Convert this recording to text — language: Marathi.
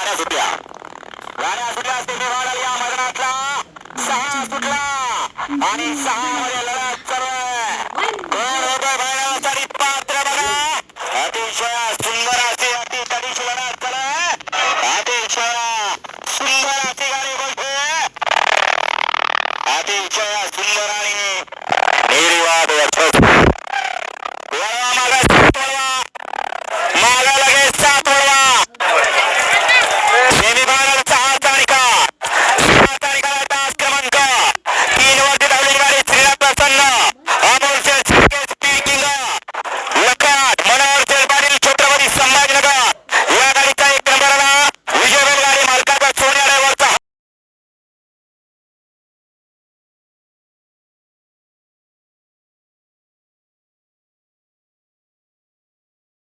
सुटल्या. गाड्या सुटल्या असतील या मैदानातला सहा सुटला. आणि सहा मध्ये लढत सर्व कोण होतो पात्र बघा. अतिशय सुंदर असे अति तडीची लढत चल अतिशय सुंदर अशी गाडी बोलते अतिशय सुंदर आणि